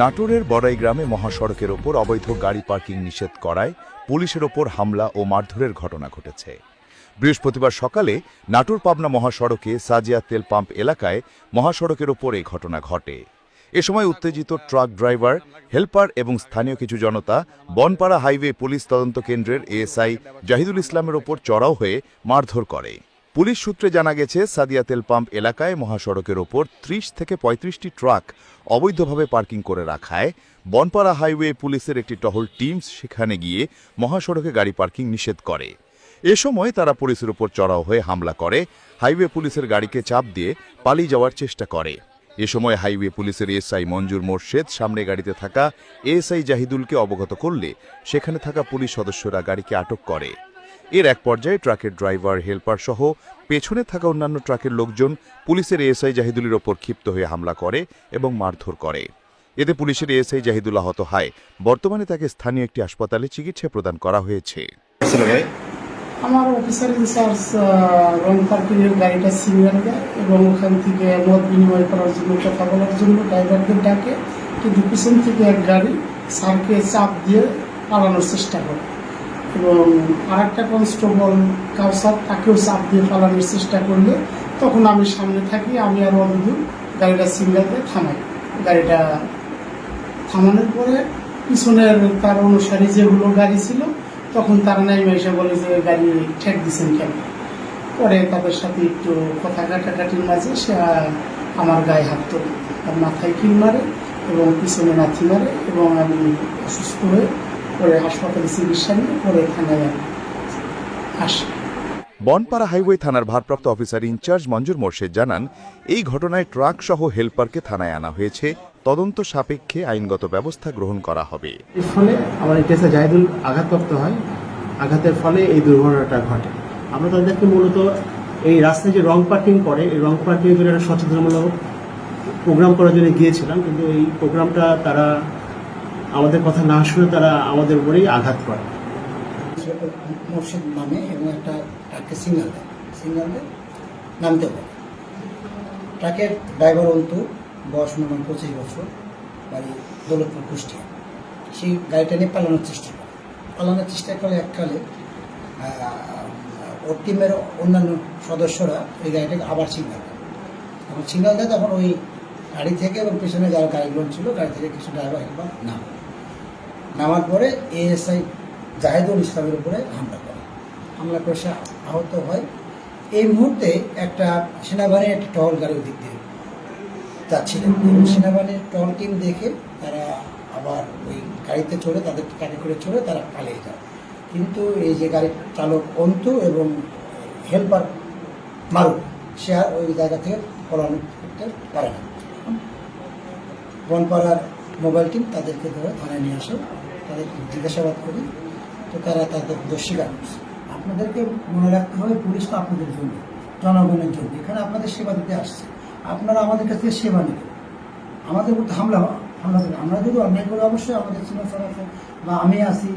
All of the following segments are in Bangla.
নাটোরের বড়াই গ্রামে মহাসড়কের ওপর অবৈধ গাড়ি পার্কিং নিষেধ করায় পুলিশের ওপর হামলা ও মারধরের ঘটনা ঘটেছে। বৃহস্পতিবার সকালে নাটোর পাবনা মহাসড়কে সাজিয়া তেল পাম্প এলাকায় মহাসড়কের ওপর এই ঘটনা ঘটে। এ সময় উত্তেজিত ট্রাক ড্রাইভার, হেলপার এবং স্থানীয় কিছু জনতা বনপাড়া হাইওয়ে পুলিশ তদন্ত কেন্দ্রের এএসআই জাহিদুল ইসলামের ওপর চড়াও হয়ে মারধর করে। পুলিশ সূত্রে জানা গেছে, সাদিয়া তেল পাম্প এলাকায় মহাসড়কের ওপর ত্রিশ থেকে পঁয়ত্রিশটি ট্রাক অবৈধভাবে পার্কিং করে রাখায় বনপাড়া হাইওয়ে পুলিশের একটি টহল টিম সেখানে গিয়ে মহাসড়কে গাড়ি পার্কিং নিষেধ করে। এ সময় তারা পুলিশের উপর চড়াও হয়ে হামলা করে, হাইওয়ে পুলিশের গাড়িকে চাপ দিয়ে পালিয়ে যাওয়ার চেষ্টা করে। এ সময় হাইওয়ে পুলিশের এসআই মঞ্জুর মোর্শেদ সামনে গাড়িতে থাকা এএসআই জাহিদুলকে অবগত করলে সেখানে থাকা পুলিশ সদস্যরা গাড়িকে আটক করে। এর এক পর্যায়ে ট্রাকের ড্রাইভার, হেল্পার সহ পেছনে থাকা অন্যান্য ট্রাকের লোকজন পুলিশের এএসআই জাহিদুলের ওপর ক্ষিপ্ত হয়ে হামলা করে এবং মারধর করে। এতে পুলিশের এএসআই জাহিদুল আহত হয়। বর্তমানে তাকে স্থানীয় একটি হাসপাতালে চিকিৎসা প্রদান করা হয়েছে। আমার অফিসার ইনচার্জ রং পার্কিংয়ের গাড়িটা সিগন্যাল দেয় এবং ওখান থেকে মত বিনিময় করার জন্য কথা বলার জন্য ড্রাইভারদের ডাকে। কিন্তু পিছন থেকে এক গাড়ি স্যারকে চাপ দিয়ে পালানোর চেষ্টা করে। এবং আরেকটা কনস্টেবল কাউসার, তাকেও চাপ দিয়ে পালানোর চেষ্টা করলে তখন আমি সামনে থাকি, আমি আর অন্ধু গাড়িটা সিগন্যাল দিয়ে থামাই। গাড়িটা থামানোর পরে পিছনের তার অনুসারী যেগুলো গাড়ি ছিল তখন তার নাইমে এসে বলে যে, গাড়ি ঠেক দিচ্ছেন কেন? পরে তাদের সাথে একটু কথা কাটাকাটির মাঝে সে আমার গায়ে হাত তোলে, তার মাথায় কিল মারে এবং পিছনে নাথি মারে এবং আমি অসুস্থ হয়ে পরে হাসপাতালে চিকিৎসা নিয়ে পরে থানায় আসি। বনপাড়া হাইওয়ে থানার ভারপ্রাপ্ত অফিসার ইনচার্জ মঞ্জুর মোর্শেদ জানান, এই ঘটনায় ট্রাক সহ হেলপারকে থানায় আনা হয়েছে। তদন্ত সাপেক্ষে আইনগত ব্যবস্থা গ্রহণ করা হবে। এর ফলে আমার জাহিদুল আঘাতপ্রাপ্ত হয়। আঘাতের ফলে এই দুর্ঘটনাটা ঘটে। আমরা তাদেরকে মূলত এই রাস্তায় যে রং পার্কিং করে, এই রং পার্কিং জন্য একটা সচেতনমূলক প্রোগ্রাম করার জন্য গিয়েছিলাম। কিন্তু এই প্রোগ্রামটা তারা আমাদের কথা না শুনে তারা আমাদের উপরেই আঘাত করে। মোর্শেদ নামে এবং একটা ট্রাককে সিগন্যাল দেয়। সিগন্যাল দেয় নামতে বলে ট্রাকের ড্রাইভার অন্তু, বয়স হয় পঁচিশ বছর, বাড়ি দৌলতপুর, কুষ্টিয়া। সেই গাড়িটা নিয়ে পালানোর চেষ্টা করে। পালানোর চেষ্টা করে এককালে ওর টিমের অন্যান্য সদস্যরা এই গাড়িটাকে আবার সিগন্যাল দেয়। যখন সিগন্যাল দেয়, তখন ওই গাড়ি থেকে এবং পেছনে যারা গাড়িগুলো ছিল, গাড়ি থেকে কিছু ড্রাইভার একবার নামে। নামার পরে এএসআই জাহেদুল ইসলামের উপরে হামলা করে। হামলা করে সে আহত হয়। এই মুহূর্তে একটা সেনাবাহিনীর একটা টহল গাড়ি ওদিক দিয়ে যাচ্ছিলেন সেনাবাহিনীর টহল টিম দেখে তারা আবার ওই গাড়িতে চড়ে, তাদের গাড়ি করে চড়ে তারা পালিয়ে যায়। কিন্তু এই যে গাড়ির চালক অন্তু এবং হেল্পার মারুক সে আর ওই জায়গা থেকে পলায়ন করতে পারে না। বনপাড়ার মোবাইল টিম তাদেরকে ধরে থানায় নিয়ে আসে। তাদের জিজ্ঞাসাবাদ করি তো তারা তাদের দোষ স্বীকার করছে আপনাদেরকে মনে রাখতে হবে, পুলিশ তো আপনাদের জন্য, জনগণের জন্য। এখানে আপনাদের সেবা দিতে আসছে। আপনারা আমাদের কাছ থেকে সেবা নেবেন। আমাদের মধ্যে হামলা হামলা করবে আমরা যদি অন্যায় করে, অবশ্যই আমাদের সিনিয়র স্যার আছে, বা আমি আছি,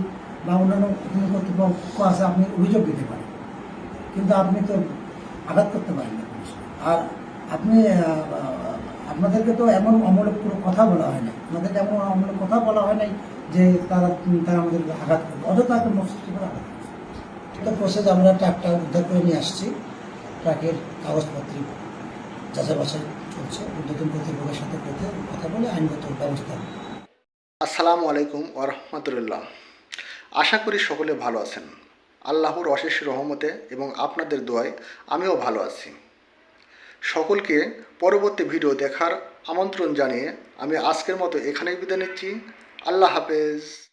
বা অন্যান্য কর্তৃপক্ষ আছে, আপনি অভিযোগ দিতে পারেন। কিন্তু আপনি তো আঘাত করতে পারেন না। আর আপনি আপনাদেরকে তো এমন অমূলক কোনো কথা বলা হয় না আপনাদেরকে এমন অমূলক কথা বলা হয় নাই যে তারা তারা আমাদেরকে আঘাত করবে। অযথা একটা মস্তিষ্ক করে আঘাত তো প্রসেস আমরা ট্রাকটা উদ্ধার করে নিয়ে আসছি। ট্রাকের কাগজপত্র যাচাই বাছাই চলছে। উদ্যোতন কর্তৃপক্ষের সাথে কথা বলে আইনগত ব্যবস্থা আসসালামু আলাইকুম ওরহমতুল্লাহ আশা করি সকলে ভালো আছেন। আল্লাহর অশেষ রহমতে এবং আপনাদের দোয়ায় আমিও ভালো আছি। সকলকে পরবর্তী ভিডিও দেখার আমন্ত্রণ জানিয়ে আমি আজকের মতো এখানেই বিদায় নিচ্ছি। আল্লাহ হাফেজ।